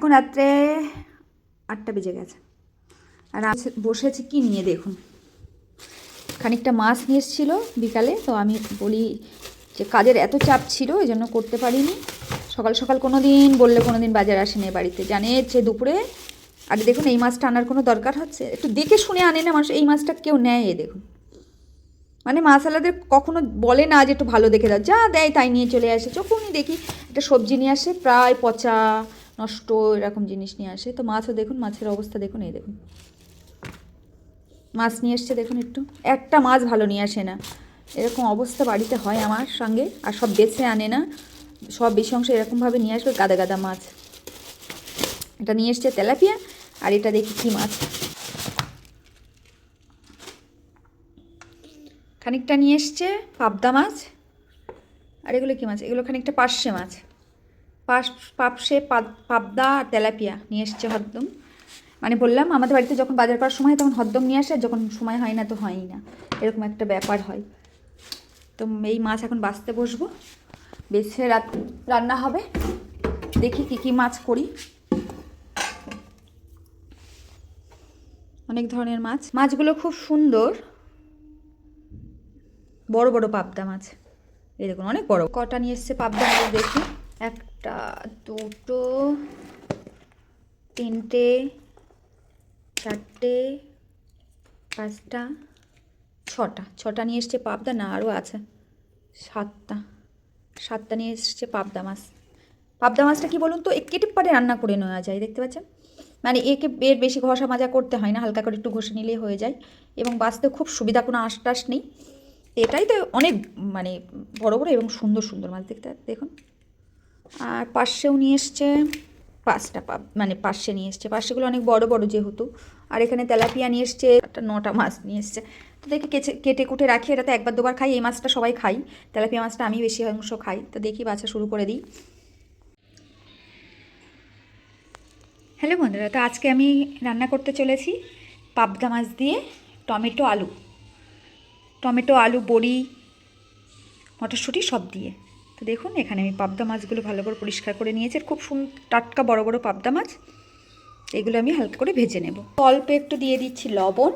এখন রাত্রে আটটা বেজে গেছে। আর বসেছি কি নিয়ে দেখুন। খানিকটা মাছ নিয়ে এসেছিল বিকালে, তো আমি বলি যে কাজের এত চাপ ছিল, এই জন্য করতে পারিনি। সকাল সকাল কোনো দিন বললে কোনো দিন বাজার আসেনি বাড়িতে। জানে যে দুপুরে, আর দেখুন এই মাছটা আনার কোনো দরকার হচ্ছে? একটু দেখে শুনে আনে না মানুষ, এই মাছটা কেউ নেয় এ দেখুন। মানে মাসালাদের কখনো বলে না যে একটু ভালো দেখে দাও। যা দেয় তাই নিয়ে চলে আসে। যখনই দেখি, একটা সবজি নিয়ে আসে, প্রায় পচা নষ্ট এরকম জিনিস নিয়ে আসে। তো মাছও দেখুন, মাছের অবস্থা দেখুন, এই দেখুন। মাছ নিয়ে এসছে দেখুন একটু। একটা মাছ ভালো নিয়ে আসে না। এরকম অবস্থা বাড়িতে হয় আমার সঙ্গে, আর সব বেছে আনে না। সব বেশি অংশ এরকমভাবে নিয়ে আসবে গাদা গাদা মাছ। এটা নিয়ে এসছে তেলাপিয়া, আর এটা দেখি কী মাছ। খানিকটা নিয়ে এসছে পাবদা মাছ। আর এগুলো কী মাছ? এগুলো খানিকটা পার্শে মাছ। পাপসে পাব- পাবদা আর তেলাপিয়া নিয়ে এসছে হদ্দম মানে বললাম, আমাদের বাড়িতে যখন বাজার করার সময় তখন হদ্দম নিয়ে আসে যখন সময় হয় না তো হয়ই না। এরকম একটা ব্যাপার হয়। তো এই মাছ এখন বাঁচতে বসবো। বেছে রাত, রান্না হবে। দেখি কী কী মাছ করি। অনেক ধরনের মাছ। মাছগুলো খুব সুন্দর। বড় বড় পাবদা মাছ। দেখুন, অনেক বড়। কটা নিয়ে এসছে পাবদা মাছ দেখি। একটা, দুটো, তিনটে, চারটে, পাঁচটা, ছটা। ছটা নিয়ে এসছে পাবদা? না, আরও আছে। সাতটা। সাতটা নিয়ে এসছে পাবদা মাছ। পাবদা মাছটা কি বলুন তো? কেটে পারে রান্না করে নেওয়া যায়, দেখতে পাচ্ছেন? মানে একে এর বেশি ঘষা মাজা করতে হয় না, হালকা করে একটু ঘষে নিলেই হয়ে যায়। এবং বাঁচতে খুব সুবিধা, কোনো আশটাস নেই। এটাই তো অনেক মানে বড় বড় এবং সুন্দর সুন্দর মাছ, দেখতে দেখুন। আর পার্শ্বেও নিয়ে এসছে পাঁচটা পাব মানে পার্শ্বে নিয়ে এসছে। পার্শ্বেগুলো অনেক বড় বড় যেহেতু। আর এখানে তেলাপিয়া নিয়ে এসছে, একটা নটা মাছ নিয়ে এসছে। তো দেখি কেচে কেটে কুটে রাখি, এটা তো একবার দুবার খাই, এই মাছটা সবাই খাই। তেলাপিয়া মাছটা আমি বেশি অংশ খাই। তো দেখি বাছা শুরু করে দিই। হ্যালো বন্ধুরা, তো আজকে আমি রান্না করতে চলেছি পাবদা মাছ দিয়ে টমেটো আলু। টমেটো, আলু, বড়ি, মটরশুঁটি সব দিয়ে। তো দেখুন, এখানে আমি পাবদা মাছগুলো ভালো করে পরিষ্কার করে নিয়েছি আর খুব সুন টাটকা বড় বড় পাবদা মাছ। এগুলো আমি হালকা করে ভেজে নেব। অল্প একটু দিয়ে দিচ্ছি লবণ।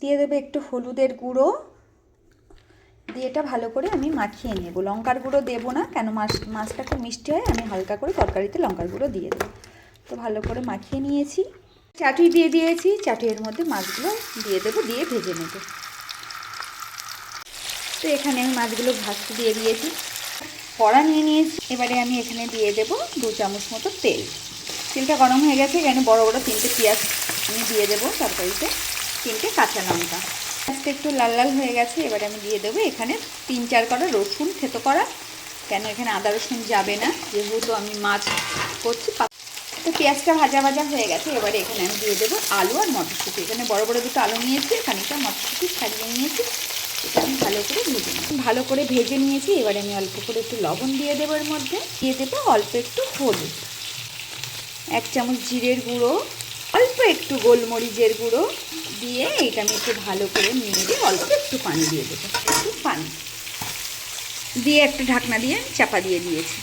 দিয়ে দেবো একটু হলুদের গুঁড়ো। দিয়ে এটা ভালো করে আমি মাখিয়ে নেব। লঙ্কার গুঁড়ো দেবো না, কেন মাছ, মাছটা খুব মিষ্টি হয়, আমি হালকা করে তরকারিতে লঙ্কার গুঁড়ো দিয়ে দেবো। তো ভালো করে মাখিয়ে নিয়েছি। চাটুই দিয়ে দিয়েছি চাটুইয়ের মধ্যে মাছগুলো দিয়ে দেবো, দিয়ে ভেজে নেব। তো এখানে আমি মাছগুলো ভাজতে দিয়ে দিয়েছি। কড়া নিয়ে নিয়েছি। এবারে আমি এখানে দিয়ে দেব দু চামচ মতো তেল। তেলটা গরম হয়ে গেছে, এখানে বড় বড় তিনটে পেঁয়াজ আমি দিয়ে দেবো তরকারিতে, তিনটে কাঁচা লঙ্কা। পেঁয়াজটা একটু লাল লাল হয়ে গেছে, এবারে আমি দিয়ে দেবো এখানে তিন চার কড়া রসুন থেতো করা। কেন এখানে আদা রসুন যাবে না, যেহেতু আমি মাছ করছি তো পেঁয়াজটা ভাজা ভাজা হয়ে গেছে, এবারে এখানে আমি দিয়ে দেবো আলু আর মটরশুঁটি। এখানে বড় বড় দুটো আলু নিয়েছি, খানিকটা মটরশুঁটি ছাড়িয়ে নিয়েছি। এটা আমি ভালো করে ভেজে নিই ভালো করে ভেজে নিয়েছি, এবারে আমি অল্প করে একটু লবণ দিয়ে দেবার মধ্যে। দিয়ে দেবো অল্প একটু হলুদ। এক চামচ জিরের গুঁড়ো, অল্প একটু গোলমরিচের গুঁড়ো দিয়ে এটা আমি একটু ভালো করে নিয়ে অল্প একটু পানি দিয়ে দেবো। একটু পানি। দিয়ে একটা ঢাকনা দিয়ে চাপা দিয়ে দিয়েছি।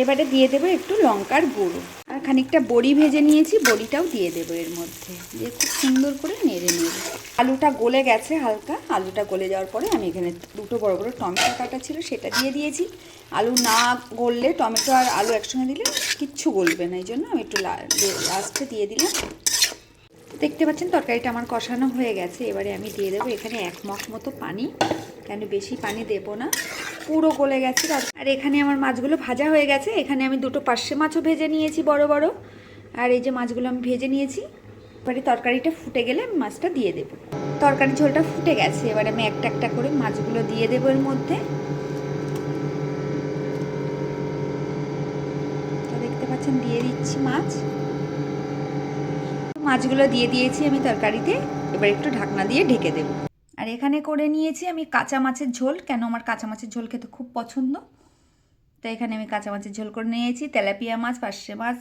এবারে দিয়ে দেবো একটু লঙ্কার গুঁড়ো। আর খানিকটা বড়ি ভেজে নিয়েছি, বড়িটাও দিয়ে দেবো এর মধ্যে। দিয়ে খুব সুন্দর করে নেড়ে নেড়ে আলুটা গলে গেছে হালকা। আলুটা গলে যাওয়ার পরে আমি এখানে দুটো বড় বড় টমেটো কাটা ছিল, সেটা দিয়ে দিয়েছি। আলু না গললে টমেটো আর আলু একসঙ্গে দিলে কিচ্ছু গলবে না, এই জন্য আমি একটু লাস্টে দিয়ে দিলাম। দেখতে পাচ্ছেন, তরকারিটা আমার কষানো হয়ে গেছে। এবারে আমি দিয়ে দেবো এখানে এক মগ মতো পানি। কেন বেশি পানি দেবো না? পুরো গলে গেছে। আর এখানে আমার মাছগুলো ভাজা হয়ে গেছে। এখানে আমি দুটো পার্শে মাছও ভেজে নিয়েছি বড় বড়। আর এই যে মাছগুলো আমি ভেজে নিয়েছি, এবারে তরকারিটা ফুটে গেলে আমি মাছটা দিয়ে দেবো। তরকারি ঝোলটা ফুটে গেছে। এবারে আমি একটা একটা করে মাছগুলো দিয়ে দেবো এর মধ্যে। দেখতে পাচ্ছেন, দিয়ে দিচ্ছি মাছ। মাছগুলো দিয়ে দিয়েছি আমি তরকারিতে। এবার একটু ঢাকনা দিয়ে ঢেকে দেব। আর এখানে করে নিয়েছি আমি কাঁচা মাছের ঝোল, কেন আমার কাঁচা মাছের ঝোল খেতে খুব পছন্দ। তো এখানে আমি কাঁচা মাছের ঝোল করে নিয়েছি, তেলাপিয়া মাছ, পার্শে মাছ,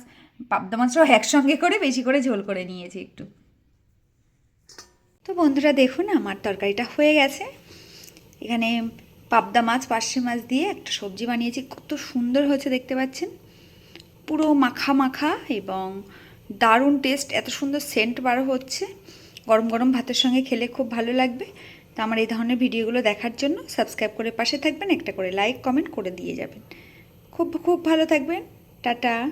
পাবদা মাছটাও একসঙ্গে করে বেশি করে ঝোল করে নিয়েছি একটু। তো বন্ধুরা দেখুন, আমার তরকারিটা হয়ে গেছে। এখানে পাবদা মাছ, পার্শে মাছ দিয়ে একটা সবজি বানিয়েছি, কত সুন্দর হয়েছে দেখতে পাচ্ছেন। পুরো মাখা মাখা এবং দারুণ টেস্ট, এত সুন্দর সেন্ট বার হচ্ছে। গরম গরম ভাতের সঙ্গে খেলে খুব ভালো লাগবে। তো আমার এই ধরনের ভিডিওগুলো দেখার জন্য সাবস্ক্রাইব করে পাশে থাকবেন, একটা করে লাইক কমেন্ট করে দিয়ে যাবেন। খুব খুব ভালো থাকবেন। টাটা।